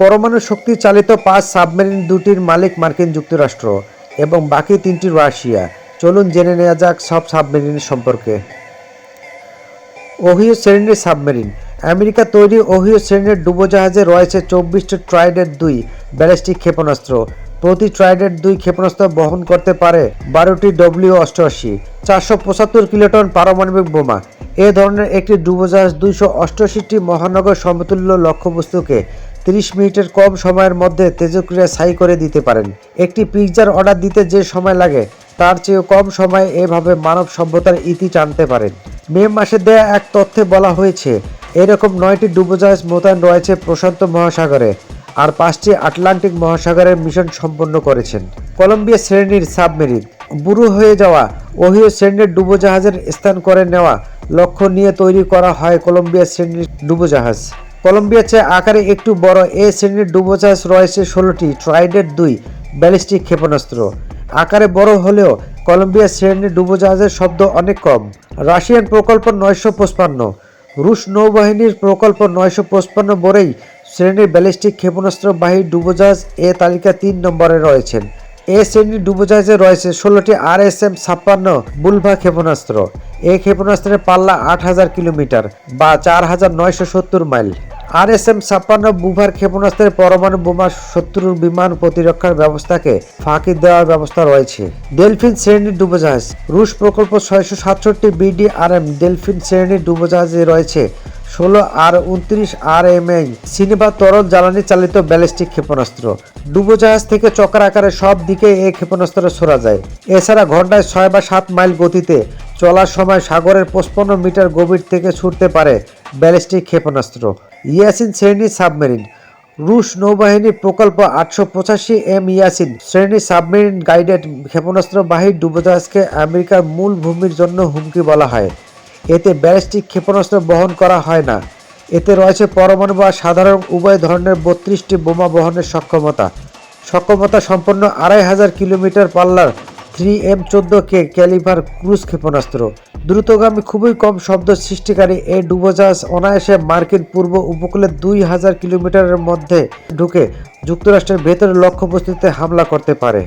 পরমাণু শক্তি চালিত পাঁচ সাবমেরিন দুটির মালিক মার্কিন যুক্তরাষ্ট্র এবং বাকি তিনটি রাশিয়া। চলুন জেনে নেওয়া যাক সব সাবমেরিন সম্পর্কে। ওহিও শ্রেণির সাবমেরিন। আমেরিকা তৈরি ওহিও শ্রেণির ডুবোজাহাজে রয়েছে চব্বিশটি ট্রাইডের দুই ব্যালিস্টিক ক্ষেপণাস্ত্র। প্রতি ট্রাইডের দুই ক্ষেপণাস্ত্র বহন করতে পারে বারোটি ডব্লিউ অষ্টআশি, চারশো পঁচাত্তর কিলোটন পারমাণবিক বোমা। এ ধরনের একটি ডুবোজাহাজ দুইশো অষ্টআশিটি মহানগর সমতুল্য লক্ষ্যবস্তুকে তিরিশ মিনিটের কম সময়ের মধ্যে তেজক্রিয়া ছাই করে দিতে পারেন। একটি পিৎজার অর্ডার দিতে যে সময় লাগে, তার চেয়েও কম সময়ে এভাবে মানব সভ্যতার ইতি টানতে পারেন। মে মাসে দেয়া এক তথ্যে বলা হয়েছে, এরকম নয়টি ডুবোজাহাজ মোতায়েন রয়েছে প্রশান্ত মহাসাগরে, আর পাঁচটি আটলান্টিক মহাসাগরের মিশন সম্পন্ন করেছেন। কলম্বিয়া শ্রেণির সাবমেরিন বুড়ো হয়ে যাওয়া ওহিও শ্রেণির ডুবোজাহাজের স্থান করে নেওয়া লক্ষ্য নিয়ে তৈরি করা হয় কলম্বিয়া শ্রেণির ডুবোজাহাজ। কলম্বিয়ার চেয়ে আকারে একটু বড় এ শ্রেণির ডুবোজাহাজ রয়েছে ষোলোটি, ট্রাইডের দুই, ব্যালিস্টিক ক্ষেপণাস্ত্র। আকারে বড় হলেও কলম্বিয়া শ্রেণির ডুবোজাহাজের শব্দ অনেক কম। রাশিয়ান প্রকল্প নয়শো পঁচপান্ন। রুশ নৌবাহিনীর প্রকল্প নয়শো পঁচপান্ন বরেই শ্রেণির ব্যালিস্টিক ক্ষেপণাস্ত্রবাহী ডুবোজাহাজ এ তালিকা তিন নম্বরে রয়েছেন। এ শ্রেণির ডুবোজাহাজে রয়েছে ষোলোটি আর এস এম ছাপ্পান্ন বুলভা ক্ষেপণাস্ত্র। এই ক্ষেপণাস্ত্রের পাল্লা আট হাজার কিলোমিটার বা চার হাজার নয়শো সত্তর মাইল। আর এস এম ছাপ্পান্ন বুভার ক্ষেপণাস্ত্রের পরমাণু বোমা শত্রুর বিমান প্রতিরক্ষার ব্যবস্থাকে ফাঁকি দেওয়ার ব্যবস্থা রয়েছে। ডেলফিন শ্রেণির ডুবোজাহাজ। রুশ প্রকল্প ছয়শো সাতষট্টি বিডিআরএম ডেলফিন শ্রেণির ডুবোজাহাজে রয়েছে ষোলো আর উনত্রিশ আর এম এই সিনেমা তরল জ্বালানি চালিত ব্যালিস্টিক ক্ষেপণাস্ত্র। ডুবোজাহাজ থেকে চক্র আকারে সব দিকে এই ক্ষেপণাস্ত্র ছোড়া যায়। এছাড়া ঘন্টায় ছয় বা সাত মাইল গতিতে চলার সময় সাগরের পঁচপন্ন মিটার গভীর থেকে ছুটতে পারে ব্যালিস্টিক ক্ষেপণাস্ত্র। ইয়াসিন শ্রেণির সাবমেরিন। রুশ নৌবাহিনী প্রকল্প আটশো পঁচাশি এম ইয়াসিন শ্রেণি সাবমেরিন গাইডেড ক্ষেপণাস্ত্রবাহী ডুবোজাহাজকে আমেরিকার মূল ভূমির জন্য হুমকি বলা হয়। এতে ব্যালিস্টিক ক্ষেপণাস্ত্র বহন করা হয় না। এতে রয়েছে পরমাণু বা সাধারণ উভয় ধরনের বত্রিশটি বোমা বহনের সক্ষমতা। সক্ষমতা সম্পন্ন আড়াই হাজার কিলোমিটার পাল্লার থ্রি এম চোদ্দ কে ক্যালিভার ক্রুজ ক্ষেপণাস্ত্র। দ্রুতগামী খুবই কম শব্দ সৃষ্টিকারী এ ডুবোজাহাজ অনায়াসে মার্কিন পূর্ব উপকূলে দুই হাজার কিলোমিটারের মধ্যে ঢুকে যুক্তরাষ্ট্রের ভেতরে লক্ষ্যবস্তুতে হামলা করতে পারে।